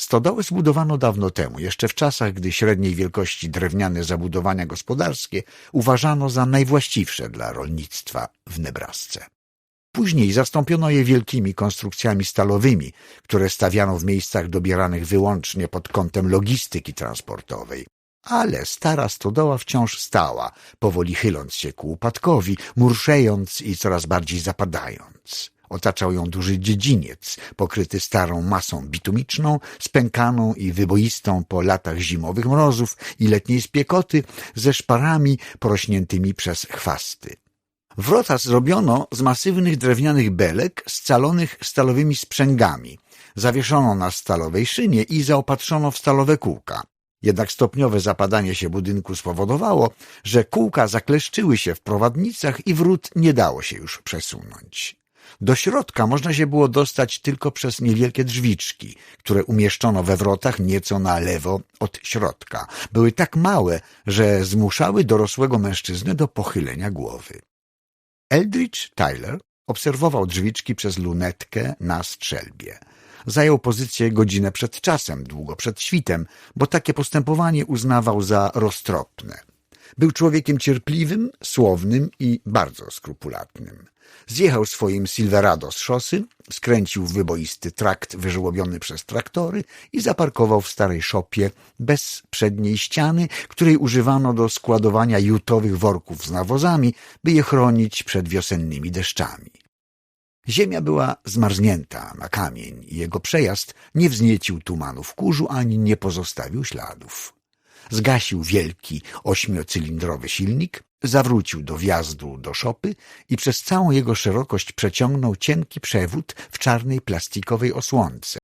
Stodoły zbudowano dawno temu, jeszcze w czasach, gdy średniej wielkości drewniane zabudowania gospodarskie uważano za najwłaściwsze dla rolnictwa w Nebrasce. Później zastąpiono je wielkimi konstrukcjami stalowymi, które stawiano w miejscach dobieranych wyłącznie pod kątem logistyki transportowej. Ale stara stodoła wciąż stała, powoli chyląc się ku upadkowi, murszejąc i coraz bardziej zapadając. Otaczał ją duży dziedziniec, pokryty starą masą bitumiczną, spękaną i wyboistą po latach zimowych mrozów i letniej spiekoty, ze szparami porośniętymi przez chwasty. Wrota zrobiono z masywnych drewnianych belek scalonych stalowymi sprzęgami. Zawieszono na stalowej szynie i zaopatrzono w stalowe kółka. Jednak stopniowe zapadanie się budynku spowodowało, że kółka zakleszczyły się w prowadnicach i wrót nie dało się już przesunąć. Do środka można się było dostać tylko przez niewielkie drzwiczki, które umieszczono we wrotach nieco na lewo od środka. Były tak małe, że zmuszały dorosłego mężczyznę do pochylenia głowy. Eldridge Tyler obserwował drzwiczki przez lunetkę na strzelbie. Zajął pozycję godzinę przed czasem, długo przed świtem, bo takie postępowanie uznawał za roztropne. Był człowiekiem cierpliwym, słownym i bardzo skrupulatnym. Zjechał swoim Silverado z szosy, skręcił w wyboisty trakt wyżłobiony przez traktory i zaparkował w starej szopie bez przedniej ściany, której używano do składowania jutowych worków z nawozami, by je chronić przed wiosennymi deszczami. Ziemia była zmarznięta na kamień i jego przejazd nie wzniecił tumanów kurzu ani nie pozostawił śladów. Zgasił wielki, ośmiocylindrowy silnik, zawrócił do wjazdu do szopy i przez całą jego szerokość przeciągnął cienki przewód w czarnej plastikowej osłonce.